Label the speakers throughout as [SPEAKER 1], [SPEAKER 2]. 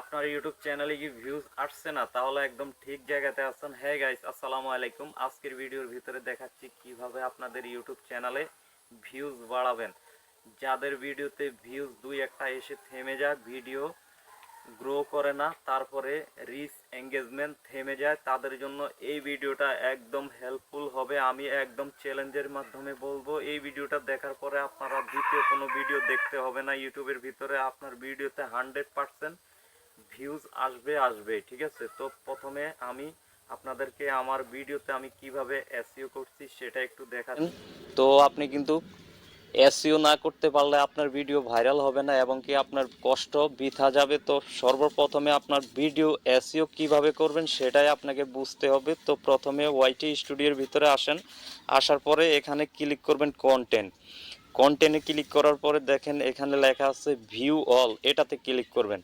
[SPEAKER 1] আপনার ইউটিউব চ্যানেলে কি ভিউজ আসছে না? তাহলে একদম ঠিক জায়গাতে আছেন। হ্যাঁ গাইস আসসালামু আলাইকুম। আজকের ভিডিওর ভিতরে দেখাচ্ছি কীভাবে আপনাদের ইউটিউব চ্যানেলে ভিউজ বাড়াবেন। যাদের ভিডিওতে ভিউজ দুই একটা এসে থেমে যায় ভিডিও গ্রো করে না, তারপরে রিচ এঙ্গেজমেন্ট থেমে যায়, তাদের জন্য এই ভিডিওটা একদম হেল্পফুল হবে। আমি একদম চ্যালেঞ্জের মাধ্যমে বলব, এই ভিডিওটা দেখার পরে আপনারা দ্বিতীয় কোনো ভিডিও দেখতে হবে না। ইউটিউবের ভিতরে আপনার ভিডিওতে হান্ড্রেড পারসেন্ট ভিউজ আসবে আসবে, ঠিক আছে? তো প্রথমে আমি আপনাদেরকে আমার ভিডিওতে আমি কীভাবে এসইও করছি সেটা একটু দেখাচ্ছি। তো আপনি কিন্তু এসইও না করতে পারলে আপনার ভিডিও ভাইরাল হবে না এবং কি আপনার কষ্ট বৃথা যাবে। তো সর্বপ্রথমে আপনার ভিডিও এসইও কীভাবে করবেন সেটাই আপনাকে বুঝতে হবে। তো প্রথমে ওয়াইটি স্টুডিওর ভিতরে আসেন। আসার পরে এখানে ক্লিক করবেন কন্টেন্ট কন্টেন্টে ক্লিক করার পরে দেখেন এখানে লেখা আছে ভিউ অল এটাতে ক্লিক করবেন।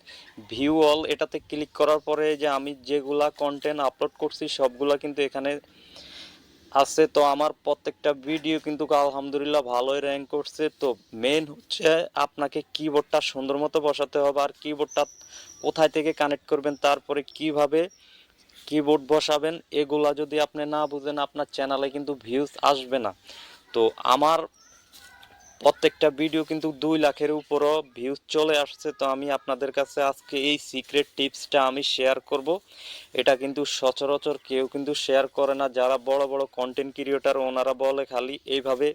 [SPEAKER 1] ভিউ অল এটাতে ক্লিক করার পরে যে আমি যেগুলা কন্টেন্ট আপলোড করছি, সবগুলা কিন্তু এখানে আছে। তো আমার প্রত্যেকটা ভিডিও কিন্তু আলহামদুলিল্লাহ ভালোই র্যাঙ্ক করছে। তো মেন হচ্ছে আপনাকে কিবোর্ডটা সুন্দর মতো বসাতে হবে। আর কিবোর্ডটা কোথায় থেকে কানেক্ট করবেন, তারপরে কীভাবে কিবোর্ড বসাবেন, এগুলা যদি আপনি না বুঝেন, আপনার চ্যানেলে কিন্তু ভিউজ আসবে না। তো আমার প্রত্যেকটা ভিডিও কিন্তু দুই লাখের উপরও ভিউজ চলে আসছে, তো আমি আপনাদের কাছে আজকে এই সিক্রেট টিপসটা আমি শেয়ার করব। এটা কিন্তু সচরাচর কেউ কিন্তু শেয়ার করে না, যারা বড় বড় কন্টেন্ট ক্রিয়েটার ওনারা বলে খালি এইভাবে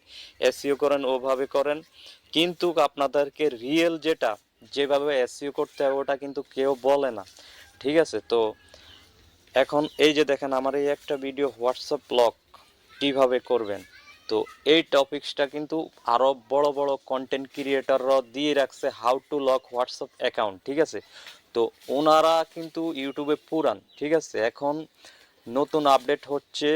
[SPEAKER 1] এসইও করেন, ওভাবে করেন। কিন্তু আপনাদেরকে রিয়েল যেটা, যেভাবে এসইও করতে হবে ওটা কিন্তু কেউ বলে না, ঠিক আছে? তো এখন এই যে দেখেন, আমার এই একটা ভিডিও হোয়াটসঅ্যাপ ব্লগ কীভাবে করবেন? তো এই টপিকসটা কিন্তু আরও বড় বড় কন্টেন্ট ক্রিয়েটাররা দিয়ে রাখছে how to lock WhatsApp account ঠিক আছে? তো ওনারা কিন্তু ইউটিউবে পুরান, ঠিক আছে? এখন নতুন আপডেট হচ্ছে,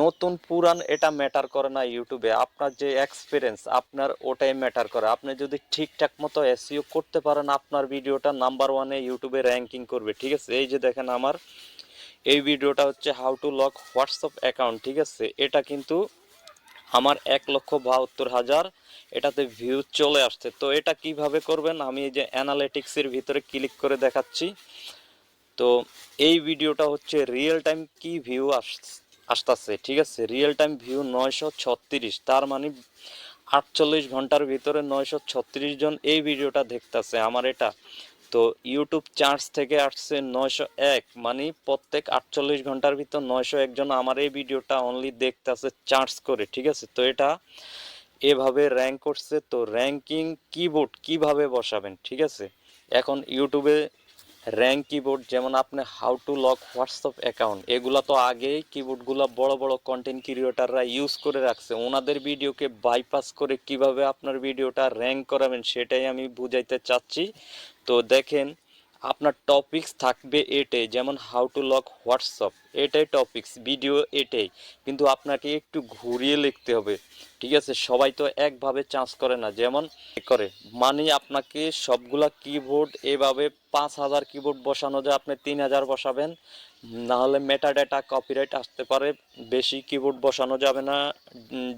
[SPEAKER 1] নতুন পুরান এটা ম্যাটার করে না ইউটিউবে আপনার যে এক্সপিরিয়েন্স আপনার ওটাই ম্যাটার করে। আপনি যদি ঠিকঠাক মতো এসইও করতে পারেন, আপনার ভিডিওটা নাম্বার ওয়ানে ইউটিউবে র্যাঙ্কিং করবে, ঠিক আছে? এই যে দেখেন আমার এই ভিডিওটা হচ্ছে how to lock WhatsApp account ঠিক আছে? এটা কিন্তু আমার এক লক্ষ বাহাত্তর হাজার, এটাতে ভিউ চলে আসছে। তো এটা কীভাবে করবেন? আমি এই যে অ্যানালিটিক্সের ভিতরে ক্লিক করে দেখাচ্ছি। তো এই ভিডিওটা হচ্ছে রিয়েল টাইম কি ভিউ আস, আসতেছে, ঠিক আছে? রিয়েল টাইম ভিউ নয়শো ছত্রিশ, তার মানে আটচল্লিশ ঘণ্টার ভিতরে নয়শো ছত্রিশ জন এই ভিডিওটা দেখতেছে। আমার এটা তো ইউটিউব চার্জ থেকে আসছে নয়শো এক মানে প্রত্যেক আটচল্লিশ ঘণ্টার ভিতর নয়শো একজন আমার এই ভিডিওটা অনলি দেখতেছে চার্জ করে, ঠিক আছে? তো এটা এভাবে র্যাঙ্ক করছে, তো র্যাঙ্কিং কিবোর্ড কীভাবে বসাবেন, ঠিক আছে? এখন ইউটিউবে র্যাঙ্ক কিবোর্ড যেমন আপনি how to lock WhatsApp account এগুলা তো আগেই কিবোর্ডগুলো বড় বড় কন্টেন্ট ক্রিয়েটাররা ইউজ করে রাখছে। ওনাদের ভিডিওকে বাইপাস করে কীভাবে আপনার ভিডিওটা র্যাঙ্ক করাবেন, সেটাই আমি বুঝাইতে চাচ্ছি। তো দেখেন, আপনার টপিকস থাকবে এটাই, যেমন হাউ টু লক হোয়াটসঅ্যাপ এটাই টপিকস ভিডিও এটাই। কিন্তু আপনাকে একটু ঘুরিয়ে লিখতে হবে, ঠিক আছে? সবাই তো একভাবে চান্স করে না, যেমন করে মানে আপনাকে সবগুলা কিবোর্ড এভাবে পাঁচ হাজার কিবোর্ড বসানো যায়, আপনি তিন হাজার বসাবেন। নাহলে মেটা ডেটা কপিরাইট আসতে পারে, বেশি কিবোর্ড বসানো যাবে না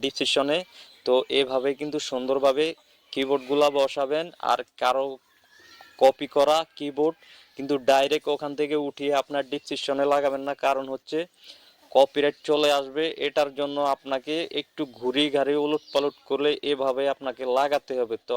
[SPEAKER 1] ডিসিশনে তো এভাবে কিন্তু সুন্দরভাবে কিবোর্ডগুলা বসাবেন, আর কারও কপি করা কিবোর্ড কিন্তু ডাইরেক্ট ওখান থেকে উঠিয়ে আপনার ডিসিশনে লাগাবেন না। কারণ হচ্ছে কপিরাইট চলে আসবে, এটার জন্য আপনাকে একটু ঘুরি ঘাড়ি উলট পালট করলে এভাবে আপনাকে লাগাতে হবে। তো